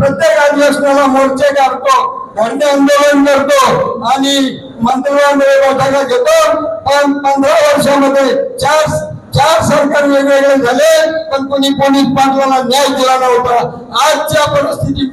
प्रत्येक अधिवेशनाला मोर्चे काढतो धरणे आंदोलन करतो आणि मंत्रिमंडळ बैठका घेतो. पण पंधरा वर्षामध्ये चार चार सरकार वेगवेगळे झाले पण कोणी कोणी पाटलाला न्याय दिला नव्हता. आजच्या परिस्थितीत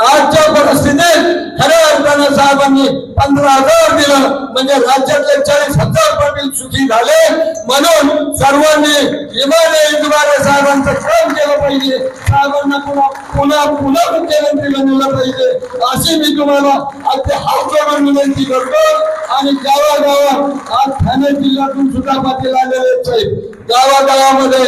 आजच्या परिस्थितीत खऱ्या अर्थानं साहेबांनी पंधरा हजार दिलं. म्हणजे राज्यातले चाळीस हजार पाटील सुखी झाले म्हणून सर्वांनी हिमालय इंदुरारे साहेबांचं काम केलं पाहिजे. साहेबांना पुन्हा पुन्हा पुन्हा मुख्यमंत्री बनवलं पाहिजे. अशी मी तुम्हाला अगदी हात विनंती करतो. आणि गावागावात आज ठाणे जिल्ह्यातून सुद्धा पाटील आलेले साहेब. गावागावामध्ये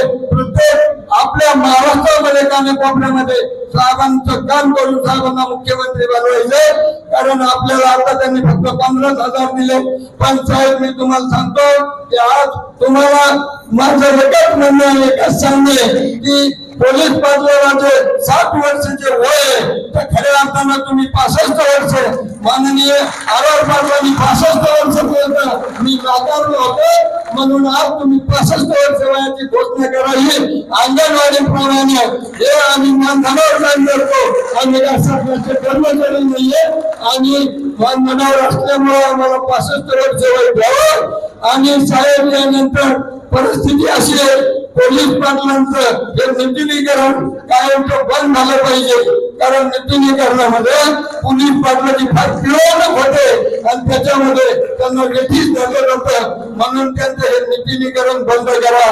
प्रत्येक आपल्या महाराष्ट्रामध्ये कानेकोपऱ्यामध्ये साहेबांचं काम करून साहेबांना मुख्यमंत्री बनवायचे. कारण आपल्याला आता त्यांनी फक्त पंधराच हजार दिले. पण साहेब मी तुम्हाला सांगतो की आज तुम्हाला माझं एकच म्हणणं आहे, एकच सांगणे की पोलीस पाटलाचे सात वर्षाचे वय तर खऱ्या अर्थानं तुम्ही पासष्ट वर्ष माननीय आरोप आर पासष्ट वर्षपर्यंत मी नाकारलो होतो. म्हणून आज तुम्ही पासष्ट वर्ष वयाची घोषणा करावी अंगणवाडी प्रमाणे हे आम्ही मानधनावर काम करतो. आम्ही या सरकारचे कर्मचारी नाहीये. आणि मानधनावर असल्यामुळे आम्हाला पासष्ट वर्ष वय द्यावं. आणि साहेब यानंतर परिस्थिती अशी आहे. पोलीस पाटलांचं हे नितीनीकरण कायमचं बंद झालं पाहिजे. कारण नितीनीकरणामध्ये पोलीस पाटलाची फार पिळवणूक होते. आणि त्याच्यामध्ये त्यांना वेठीस धरलं जातं म्हणून त्यांचं हे नितीनीकरण बंद करा.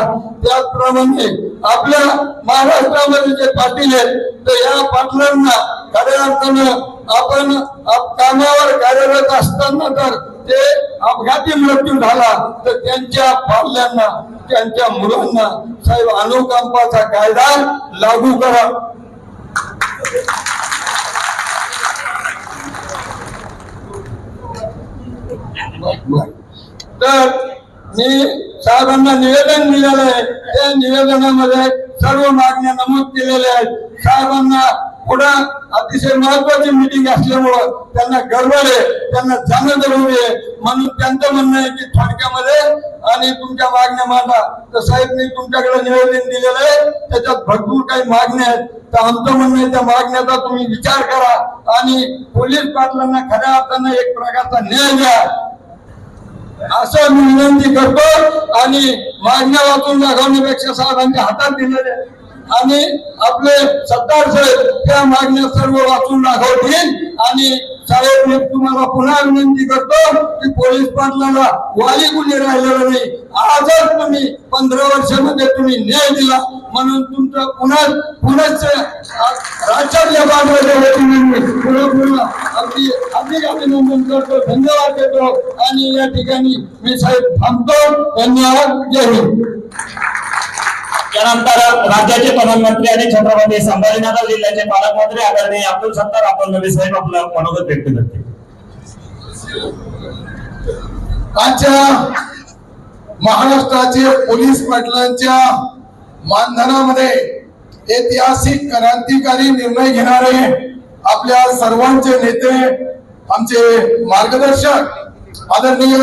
त्याचप्रमाणे आपल्या महाराष्ट्रामध्ये जे पाटील आहेत तर या पाटलांना खऱ्या अर्थानं आपण कामावर कार्यरत असताना तर ते अपघाती मृत्यू झाला तर त्यांच्या पाल्यांना त्यांच्या मुलांना साहेब अनुकंपाचा कायदा लागू करा. तर मी साहेबांना निवेदन दिलेलं आहे. त्या निवेदनामध्ये सर्व मागण्या नमूद केलेल्या आहेत. साहेबांना पुन्हा अतिशय महत्वाची मिटिंग असल्यामुळं त्यांना गडबड आहे त्यांना जाणं जरुरी आहे. म्हणून त्यांचं म्हणणं आहे की थोडक्यामध्ये आणि तुमच्या मागण्या मांडा. तर साहेब मी तुमच्याकडे निवेदन दिलेलं आहे त्याच्यात भरपूर काही मागण्या आहेत. तर आमचं म्हणणं आहे त्या मागण्याचा तुम्ही विचार करा. आणि पोलीस पाटलांना खऱ्या अर्थानं एक प्रकारचा न्याय द्या. असं मी विनंती करतो. आणि मागण्या वाचून दाखवण्यापेक्षा साहेबांच्या हातात दिलेले आणि आपले सत्तार साहेब त्या मागण्या सर्व वाचून दाखवतील. आणि साहेब मी तुम्हाला पुन्हा विनंती करतो की पोलीस पाटलाला वाली गुन्हे राहिलेलं नाही. आजच तुम्ही पंधरा वर्षामध्ये तुम्ही न्याय दिला. म्हणून तुमचं पुन्हा पुनश्च राज्यातल्या बाजूच्या वतीने मी पुन्हा पुन्हा अगदी अधिक अभिनंदन करतो धन्यवाद देतो. आणि या ठिकाणी मी साहेब थांबतो. धन्यवाद. जय हिंद. त्यानंतर राज्याचे प्रधानमंत्री आणि छत्रपती संभाजीनगर जिल्ह्याचे पालकमंत्री आदरणीय अब्दुल सत्तार आपण नवी साहेब आपलं मनोगत व्यक्त करते. आजच्या महाराष्ट्राचे पोलीस पाटलांच्या मानधनामध्ये ऐतिहासिक क्रांतिकारी निर्णय घेणारे आपल्या सर्वांचे नेते आमचे मार्गदर्शक आदरणीय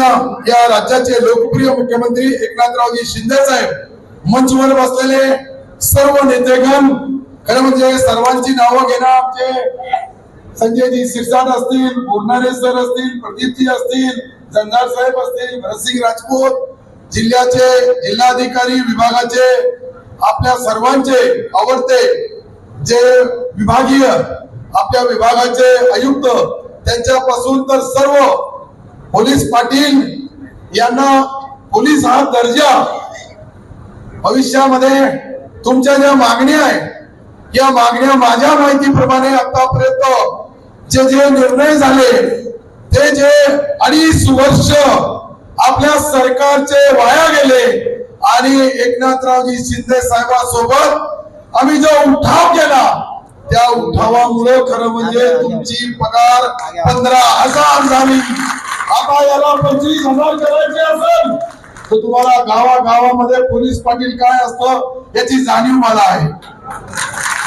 या राज्याचे लोकप्रिय मुख्यमंत्री एकनाथरावजी शिंदे साहेब मंचवर बसलेले सर्व नेतेगण खरं म्हणजे सर्वांची नावं घेणं आमचे संजयजी सिरसाट असतील बोरणारे सर असतील प्रदीपजी असतील जंगार साहेब असतील भरतसिंग राजपूत जिल्ह्याचे जिल्हाधिकारी विभागाचे आपल्या सर्वांचे आवडते जे विभागीय आपल्या विभागाचे आयुक्त त्यांच्यापासून तर सर्व पोलीस पाटील यांना पोलीस हा दर्जा भविष्यामध्ये तुमच्या ज्या मागण्या आहेत या मागण्या माझ्या माहितीप्रमाणे आतापर्यंत जे जे निर्णय झाले ते जे अडीच वर्ष आपल्या सरकारचे वाया गेले आणि एकनाथरावजी शिंदे साहेबांसोबत आम्ही जो उठाव केला त्या उठावामुळे खरं म्हणजे तुमची पगार पंधरा हजार झाली. आता याला पंचवीस हजार करायचे असेल तर तुम्हाला गावागावामध्ये पोलीस पाटील काय असतं याची जाणीव मला आहे.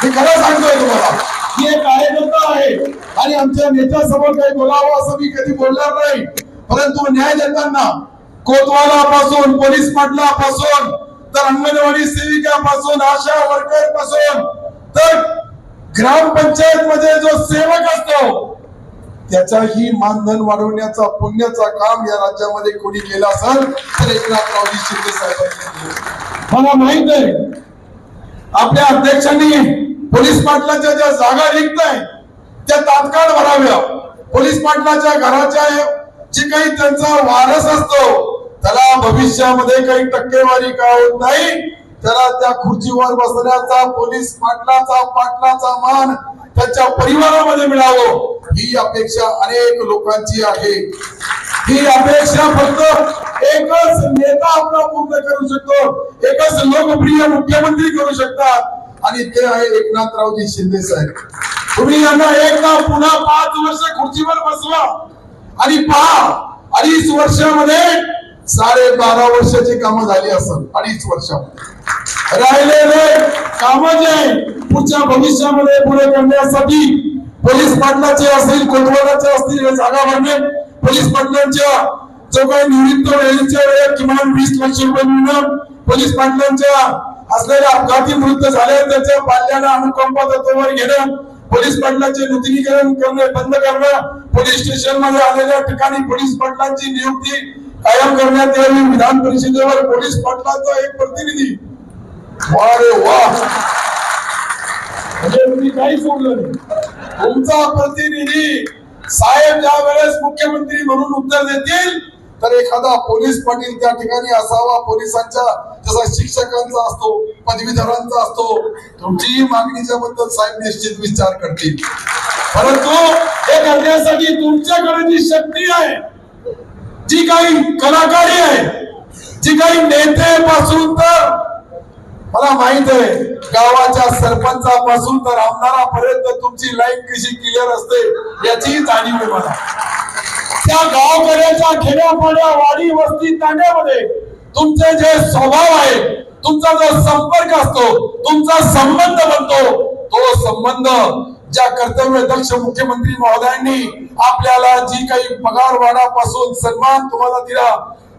मी खरं सांगतोय तुम्हाला मी एक कार्यकर्ता आहे आणि आमच्या नेत्यासमोर काही बोलावं असं मी कधी बोलणार नाही. परंतु न्याय देताना कोतवालापासून पोलीस पाटलापासून तर अंगणवाडी सेविकापासून आशा वर्करपासून तर ग्रामपंचायत मध्ये जो सेवक असतो त्याचाही मानधन वाढवण्याचा पुण्याचा काम या राज्यामध्ये कोणी केलं असेल तर एकनाथरावजी शिंदे साहेबांनी. मला माहीत आहे. आपल्या अध्यक्षांनी पोलीस पाटलाच्या ज्या जागा रिक्त आहेत त्या तात्काळ भराव्या. पोलीस पाटलाच्या घराच्या जे काही त्यांचा वारस असतो त्याला भविष्यामध्ये काही टक्केवारी का होत नाही. त्याला त्या खुर्चीवर बसण्याचा पोलीस पाटलाचा पाटलाचा मान त्याच्या परिवारामध्ये मिळावं. ही अपेक्षा अनेक लोकांची आहे. ही अपेक्षा फक्त एकच नेता आपला पूर्ण करू शकतो. एकच लोकप्रिय मुख्यमंत्री करू शकतात. आणि ते आहे एकनाथरावजी शिंदे साहेब. तुम्ही यांना एकदा पुन्हा पाच वर्ष खुर्चीवर बसवा. आणि पहा अडीच वर्षामध्ये साडे बारा वर्षाची कामं झाली असत अडीच वर्षामध्ये. राहिलेले काम जे पुढच्या भविष्यामध्ये पुढे करण्यासाठी पोलीस पाटलाचे असतील कोतवालाचे असतील हे जागा भरणे पोलीस पाटलांच्या जो काही निवृत्त वेळेच्या वेळेत किमान वीस लक्ष रुपये मिळणं पोलीस पाटलांच्या असलेल्या अपघाती मृत्यू झाले. त्याच्या पाल्याला अनुकंपा तत्वावर घेणं पोलीस पाटलाचे नूतनीकरण करणे बंद करणं पोलीस स्टेशनमध्ये आलेल्या ठिकाणी पोलीस पाटलांची नियुक्ती कायम करण्यात यावी. विधान परिषदेवर पोलीस पाटलाचा एक प्रतिनिधी. वा रे वा म्हणजे मी काही सोडलं नाही. तुमचा प्रतिनिधी साहेब ज्या वेळेस मुख्यमंत्री म्हणून उत्तर देतील तर एखादा पोलीस पाटील त्या ठिकाणी असावा. पोलिसांच्या जसा शिक्षकांचा असतो पदवीधरांचा असतो तुमचीही मागणीच्या बद्दल साहेब निश्चित विचार करतील. परंतु हे करण्यासाठी तुमच्याकडे जी शक्ती आहे जी काही कलाकारी आहे जी काही नेते पासून तर मला माहीत आहे गावाच्या सरपंचापासून तर आमदारापर्यंत तुमची लाईन कशी क्लिअर असते याची जाणीव आहे मला. त्या गावकऱ्याच्या खेड्यापाड्या वाडी वस्ती तांड्यामध्ये तुमचे जे स्वभाव आहे तुमचा जो संपर्क असतो तुमचा संबंध बनतो तो संबंध ज्या कर्तव्य दक्ष मुख्यमंत्री महोदयांनी आपल्याला जी काही पगार वाढापासून सन्मान तुम्हाला दिला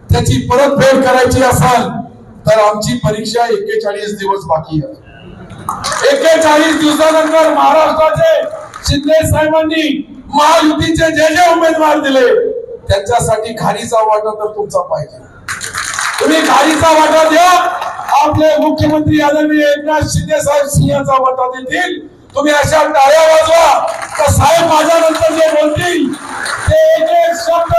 त्याची परतफेड करायची असाल तर आमची परीक्षा एक्केचाळीस दिवस बाकी आहे. एक्केचाळीस दिवसानंतर महाराष्ट्राचे शिंदे साहेबांनी महायुतीचे जे जे उमेदवार दिले त्यांच्यासाठी खारीचा वाटा तर तुमचा पाहिजे. तुम्ही खारीचा वाटा द्या. आपले मुख्यमंत्री आदरणीय एकनाथ शिंदे साहेब सिंहाचा वाटा देतील. तुम्ही अशा टाळ्या वाजवा. तर साहेब माझ्यानंतर जे बोलतील ते एक एक शब्द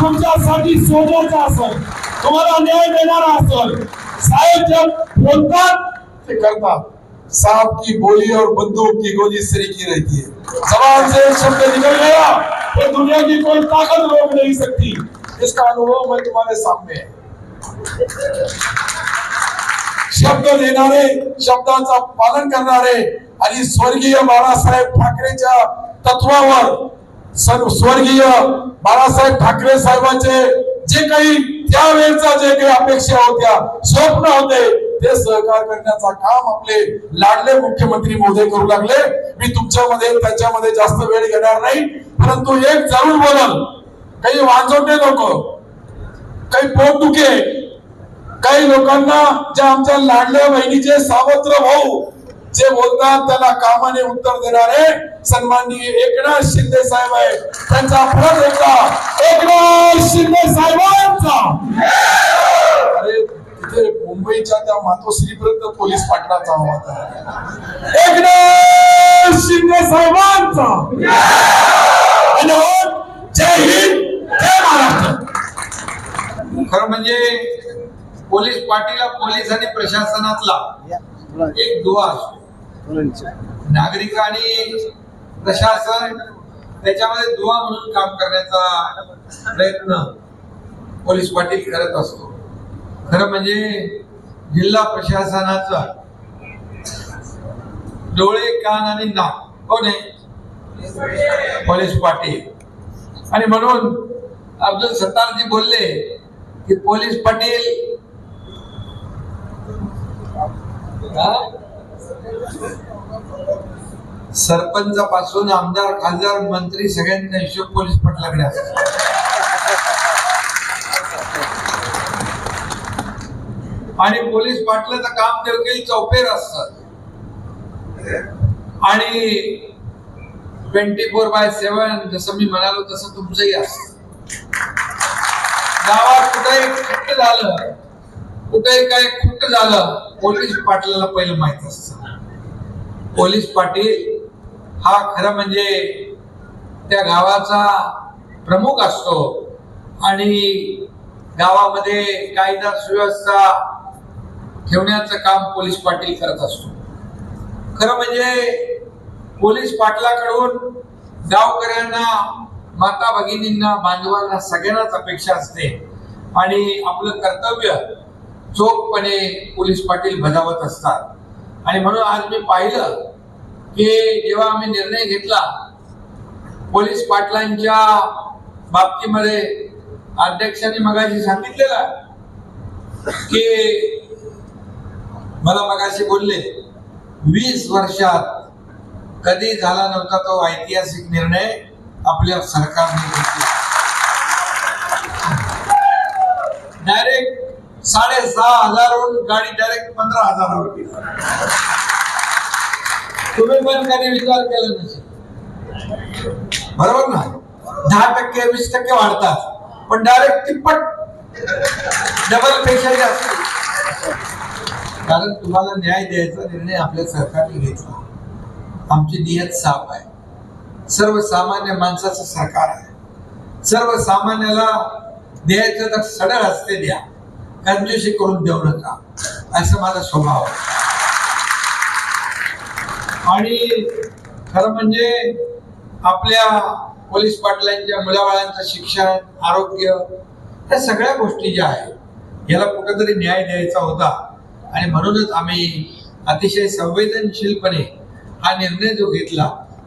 तुमच्यासाठी सोन्याचा असेल. तुम्हाला न्याय देणारा असेल. साहेब जब बोलतात ते करतात. साहब की बोली और बंदूक की गोली सरीकी रहती है. जबान से शब्द निकल गया तो दुनिया की कोई ताकत रोक नहीं सकती। इसका अनुभव मैं तुम्हारे सामने है। शब्द देणारे शब्दाचा पालन करणारे आणि स्वर्गीय बाळासाहेब ठाकरेच्या तत्वावर स्वर्गीय बाळासाहेब ठाकरे साहेबांचे जे काही त्यावेळेचा जे काही अपेक्षा होत्या स्वप्न होते ते सहकार करण्याचा काम आपले लाडले मुख्यमंत्री महोदय करू लागले. मी तुमच्यामध्ये त्यांच्यामध्ये जास्त वेळ घेणार नाही परंतु एक जरूर बोलल. काही वाजवणे लोक काही पोटदुखे काही लोकांना ज्या आमच्या लाडल्या बहिणीचे सावत्र भाऊ जे बोलतात त्याला कामाने उत्तर देणारे सन्माननीय एकनाथ शिंदे साहेब आहे त्यांचा फरक एकदा एकनाथ शिंदे साहेबांचा. अरे तिथे मुंबईच्या त्या मातोश्रीपर्यंत पोलीस पाटलाचा आवाज आहे एकनाथ शिंदे साहेबांचा. आणि हो, जय हिंद जय महाराष्ट्र. खरं म्हणजे पोलीस पाटीला पोलीस आणि प्रशासनातला एक दुवा असतो. नागरिक आणि प्रशासन त्याच्यामध्ये दुवा म्हणून काम करण्याचा प्रयत्न पोलीस पाटील करत असतो. खरं म्हणजे जिल्हा प्रशासनाचा डोळे कान आणि नाक हो कोण आहे पोलीस पाटील. आणि म्हणून अब्दुल सत्तारजी बोलले की पोलीस पाटील सरपंचापासून आमदार खासदार मंत्री सगळ्यांचा हिशोब पोलीस पटलाकडे आणि पोलीस पाटलाचं काम देखील चौफेर असतं. आणि ट्वेंटी फोर बाय सेवन जसं मी म्हणालो तसं तुमचंही असतं. गावात कुठेही खुट्ट झालं कुठेही काय खुट्ट झालं पोलीस पाटलाला पहिलं माहीत असतं. पोलीस पाटील हा खरं म्हणजे त्या गावाचा प्रमुख असतो. आणि गावामध्ये कायदा सुव्यवस्था ठेवण्याचं काम पोलीस पाटील करत असतो. खरं म्हणजे पोलीस पाटलाकडून गावकऱ्यांना माता भगिनींना बांधवांना सगळ्यांनाच अपेक्षा असते. आणि आपलं कर्तव्य चोखपणे पोलीस पाटील बजावत असतात. आणि म्हणून आज मी पाहिलं की जेव्हा आम्ही निर्णय घेतला पोलीस पाटलांच्या बाबतीमध्ये अध्यक्षांनी मगाशी सांगितलेलं की मला मगाशी बोलले वीस वर्षात कधी झाला नव्हता तो ऐतिहासिक निर्णय आपल्या सरकारने घेतला? साडे साडेसहा हजारहून गाडी डायरेक्ट पंधरा हजारावर गेली तुम्ही पण कधी विचार केला नसेल. बरोबर ना? दहा टक्के वीस टक्के वाढतात. पण डायरेक्ट तिप्पट डबलपेक्षा जास्त. कारण तुम्हाला न्याय द्यायचा निर्णय आपल्या सरकारने घेतला. आमची नियत साफ आहे. सर्वसामान्य माणसाचं सरकार आहे. सर्वसामान्याला द्यायचं तर सडळ असते द्या. कंजूशी करून देऊ नका. असा माझा स्वभाव आणि खरं म्हणजे आपल्या पोलीस पाटलांच्या मुलाबाळांचं शिक्षण आरोग्य या सगळ्या गोष्टी ज्या आहेत याला कुठेतरी न्याय द्यायचा होता. आणि म्हणूनच आम्ही अतिशय संवेदनशीलपणे हा निर्णय जो घेतला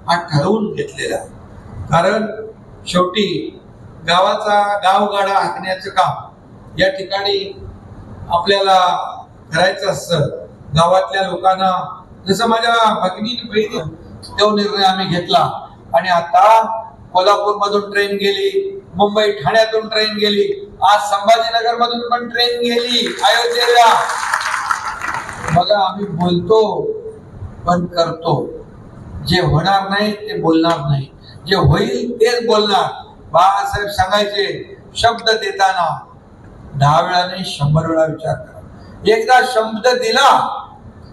हा ठरवून घेतलेला कारण शेवटी गावाचा गावगाडा हाकण्याचं काम या ठिकाणी आपल्याला करायचं असतं. गावातल्या लोकांना जसं माझ्या भगिनी बहिणी तो निर्णय आम्ही घेतला. आणि आता कोल्हापूर मधून ट्रेन गेली मुंबई ठाण्यातून ट्रेन गेली आज संभाजीनगर मधून पण ट्रेन गेली अयोध्येला. बघा आम्ही बोलतो पण करतो. जे होणार नाही ते बोलणार नाही. जे होईल तेच बोलणार. बाळासाहेब सांगायचे शब्द देताना दहा वेळा नाही शंभर वेळा विचार करा. एकदा शब्द दिला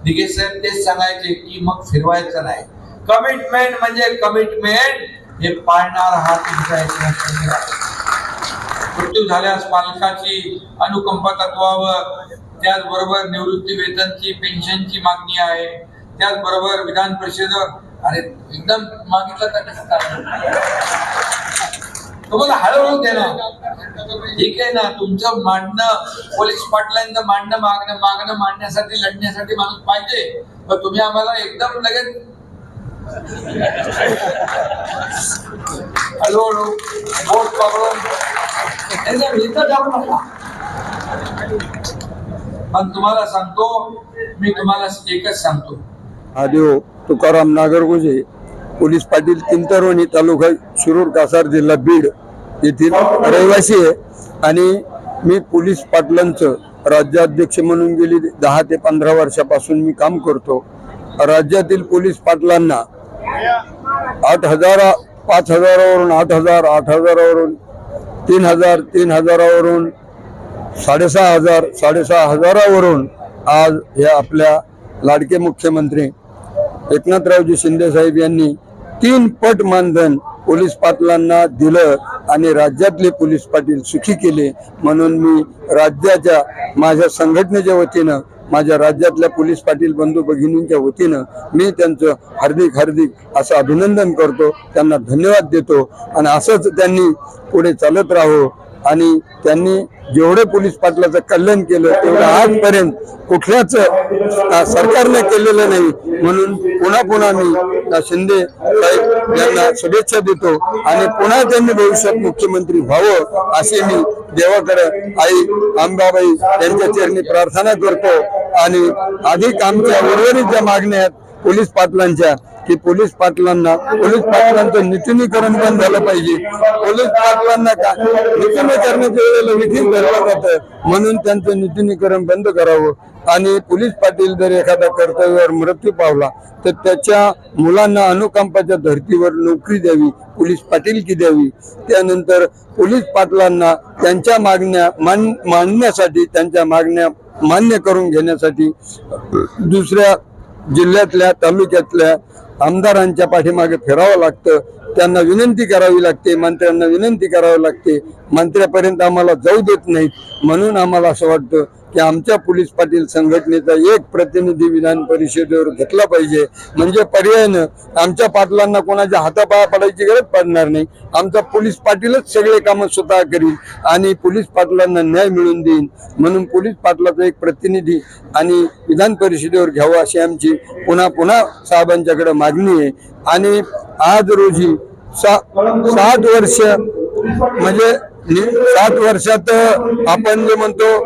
दिघे साहेब तेच सांगायचे की मग फिरवायचं नाही. कमिटमेंट म्हणजे कमिटमेंट हे पाळणार हा तुमचा मृत्यू झाल्यास पालकाची अनुकंपा तत्वावर त्याचबरोबर निवृत्ती वेतनची पेन्शनची मागणी आहे. त्याचबरोबर विधान परिषद अरे एकदम मागितलं तर कसं तुम्हाला हळूहळू देणार ठीक आहे ना? तुमचं मांडणं पोलीस पाटलांचं मांडणं मागणं मागणं मांडण्यासाठी लढण्यासाठी माणूस पाहिजे. पण तुम्ही आम्हाला एकदम लगेच हळूहळू बोट पकडून एकदम इथं नका. पण तुम्हाला सांगतो मी तुम्हाला एकच सांगतो. महादेव तुकाराम नागरगोजे पोलीस पाटील तिंतरवणी तालुका शिरूर कासार जिल्हा बीड. येथील रहिवासी आहे. आणि मी पोलीस पाटलांचं राज्याध्यक्ष म्हणून गेली दहा ते पंधरा वर्षापासून मी काम करतो. राज्यातील पोलीस पाटलांना आठ हजार पाच हजारावरून आठ हजार आठ हजारावरून तीन हजार तीन हजारावरून साडेसहा हजार साडेसहा हजारावरून आज हे आपल्या लाडके मुख्यमंत्री एकनाथरावजी शिंदेसाहेब यांनी तीन पट मानधन पोलीस पाटलांना दिलं आणि राज्यातले पोलीस पाटील सुखी केले म्हणून मी राज्याच्या माझ्या संघटनेच्या वतीनं माझ्या राज्यातल्या पोलीस पाटील बंधू भगिनींच्या वतीनं मी त्यांचं हार्दिक हार्दिक असं अभिनंदन करतो त्यांना धन्यवाद देतो आणि असंच त्यांनी पुढे चालत राहो. आणि त्यांनी जेवढे पोलीस पाटलाचं कल्याण केलं तेवढं आजपर्यंत कुठल्याच सरकारने केलेलं नाही. म्हणून पुन्हा पुन्हा मी शिंदे साहेब यांना शुभेच्छा देतो आणि पुन्हा त्यांनी भविष्यात मुख्यमंत्री व्हावं असे मी देवाकडे आई अंबाबाई यांच्या चरणी प्रार्थना करतो. आणि अधिक आमच्या उर्वरित ज्या मागण्या आहेत पोलीस पाटलांच्या की पोलीस पाटलांना पोलीस पाटलांचं नितीनीकरण पण झालं पाहिजे. पोलीस पाटलांना का? नितीनीकरणाच्या वेळेला विधी धरलं जातं म्हणून त्यांचं नितीनीकरण बंद करावं. आणि पोलीस पाटील जर एखादा कर्तव्यावर मृत्यू पावला तर त्याच्या मुलांना अनुकंपाच्या धर्तीवर नोकरी द्यावी पोलीस पाटीलकी द्यावी. त्यानंतर पोलीस पाटलांना त्यांच्या मागण्या मान मांडण्यासाठी त्यांच्या मागण्या मान्य करून घेण्यासाठी दुसऱ्या जिल्ह्यातल्या तालुक्यातल्या आमदारांच्या पाठीमागे फिरावं लागतं. त्यांना विनंती करावी लागते. मंत्र्यांना विनंती करावी लागते. मंत्र्यापर्यंत आम्हाला जाऊ देत नाहीत. म्हणून आम्हाला असं वाटतं की आमच्या पोलीस पाटील संघटनेचा एक प्रतिनिधी विधान परिषदेवर घेतला पाहिजे. म्हणजे पर्यायनं आमच्या पाटलांना कोणाच्या हातापाया पडायची गरज पडणार नाही. आमचा पोलीस पाटीलच सगळे कामं स्वतः करील आणि पोलीस पाटलांना न्याय मिळवून देईन. म्हणून पोलीस पाटलाचा एक प्रतिनिधी आणि विधान परिषदेवर घ्यावं अशी आमची पुन्हा पुन्हा साहेबांच्याकडे मागणी आहे. आणि आज रोजी सा सात वर्ष म्हणजे सात वर्षात आपण जे म्हणतो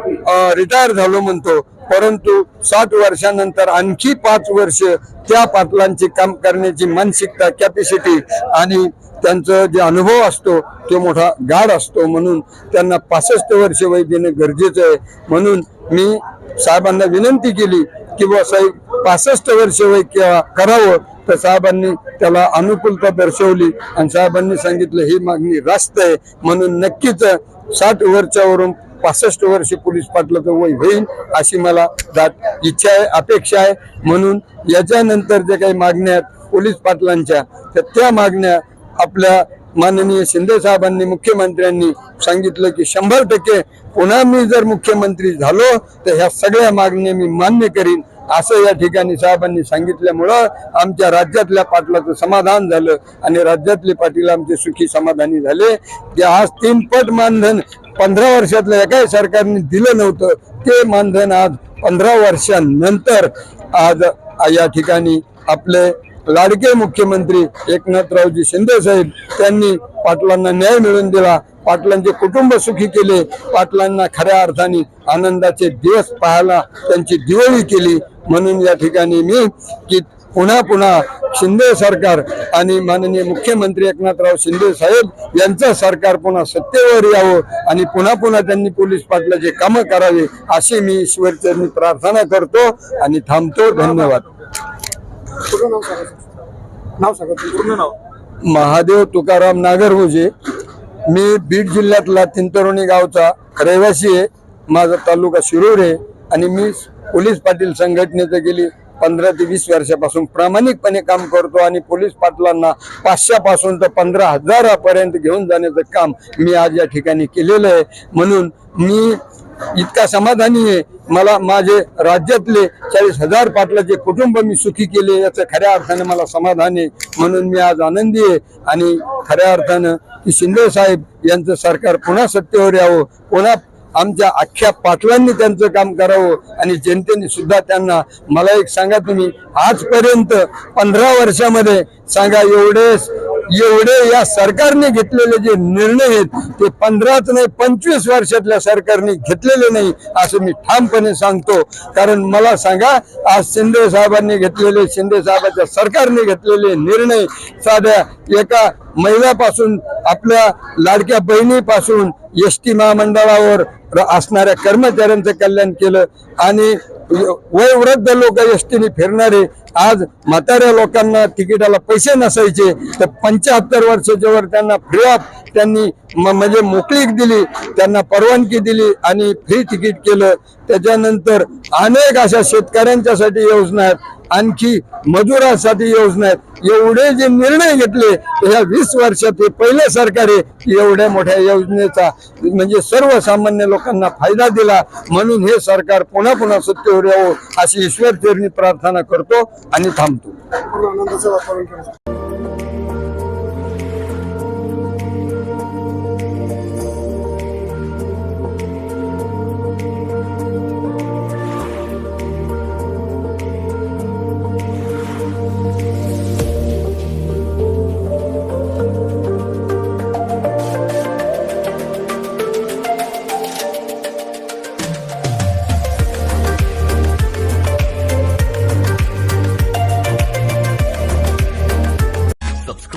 रिटायर झालो म्हणतो परंतु साठ वर्षानंतर आणखी पाच वर्ष त्या पाटलांची काम करण्याची मानसिकता कॅपॅसिटी आणि त्यांचं जे अनुभव असतो तो मोठा गाढ असतो म्हणून त्यांना पासष्ट वर्ष वय देणं गरजेचं आहे. म्हणून मी साहेबांना विनंती केली की बुवा साहेब पासष्ट वर्ष वय करावं. तर साहेबांनी त्याला अनुकूलता दर्शवली आणि साहेबांनी सांगितलं ही मागणी रास्त आहे. म्हणून नक्कीच साठ वर्षावरून पासष्ट वर्ष पोलीस पाटलाचं वय होईल अशी मला दाट इच्छा आहे अपेक्षा आहे. म्हणून याच्यानंतर जे काही मागण्या आहेत पोलीस पाटलांच्या तर त्या मागण्या आपल्या माननीय शिंदे साहेबांनी मुख्यमंत्र्यांनी सांगितलं की शंभर टक्के पुन्हा मी जर मुख्यमंत्री झालो तर ह्या सगळ्या मागण्या मी मान्य करीन. असं या ठिकाणी साहेबांनी सांगितल्यामुळं आमच्या राज्यातल्या पाटलाचं समाधान झालं आणि राज्यातले पाटील आमचे सुखी समाधानी झाले. की आज तीनपट मानधन पंधरा वर्षातलं एकाही सरकारने दिलं नव्हतं ते मानधन आज पंधरा वर्षांनंतर आज या ठिकाणी आपले लाडके मुख्यमंत्री एकनाथरावजी शिंदे साहेब त्यांनी पाटलांना न्याय मिळवून दिला. पाटलांचे कुटुंब सुखी केले. पाटलांना खऱ्या अर्थाने आनंदाचे दिवस पाहायला त्यांची दिवाळी केली. म्हणून या ठिकाणी मी की पुन्हा पुन्हा शिंदे सरकार आणि माननीय मुख्यमंत्री एकनाथराव शिंदे साहेब यांचं सरकार पुन्हा सत्तेवर यावं आणि पुन्हा पुन्हा त्यांनी पोलीस पाटलाचे कामं करावे अशी मी ईश्वरचरणी प्रार्थना करतो आणि थांबतो. धन्यवाद. महादेव तुकाराम नागरभुजे. मी बीड जिल्ह्यातला तिंतरोणी गावचा रहिवासी आहे. माझा तालुका शिरूर आहे. आणि मी पोलीस पाटील संघटनेचं गेली पंधरा ते वीस वर्षापासून प्रामाणिकपणे काम करतो आणि पोलीस पाटलांना पाचशेपासून तर पंधरा हजारापर्यंत घेऊन जाण्याचं काम मी आज या ठिकाणी केलेलं आहे. म्हणून मी इतका समाधानी आहे. मला माझे राज्यातले चाळीस हजार पाटलाचे कुटुंब मी सुखी केले याचं खऱ्या अर्थानं मला समाधान आहे. म्हणून मी आज आनंदी आहे. आणि खऱ्या अर्थानं की शिंदे साहेब यांचं सरकार पुन्हा सत्तेवर यावं. पुन्हा आमच्या अख्ख्या पाटलांनी त्यांचं काम करावं. आणि जनतेने सुद्धा त्यांना मला एक सांगा तुम्ही आजपर्यंत पंधरा वर्षामध्ये सांगा एवढेच एवढे या सरकारने घेतलेले जे निर्णय आहेत ते पंधराच नाही पंचवीस वर्षातल्या सरकारने घेतलेले नाही असं मी ठामपणे सांगतो. कारण मला सांगा आज शिंदे साहेबांनी घेतलेले शिंदे साहेबांच्या सरकारने घेतलेले निर्णय साध्या एका महिलापासून आपल्या लाडक्या बहिणीपासून एस टी महामंडळावर असणाऱ्या कर्मचाऱ्यांचं कल्याण केलं आणि वयवृद्ध लोक एसटीने फिरणारे आज म्हाताऱ्या लोकांना तिकिटाला पैसे नसायचे तर पंच्याहत्तर वर्षाच्या त्यांना फ्री ऑफ त्यांनी म- म्हणजे मोकळीक दिली त्यांना परवानगी दिली आणि फ्री तिकीट केलं. त्याच्यानंतर अनेक अशा शेतकऱ्यांच्यासाठी योजना आहेत. आणखी मजुरांसाठी योजना आहेत. एवढे जे निर्णय घेतले ह्या वीस वर्षात हे पहिले सरकार आहे एवढ्या मोठ्या योजनेचा म्हणजे सर्वसामान्य लोकांना फायदा दिला. म्हणून हे सरकार पुन्हा पुन्हा सत्तेवर यावं अशी ईश्वर प्रार्थना करतो आणि थांबतो.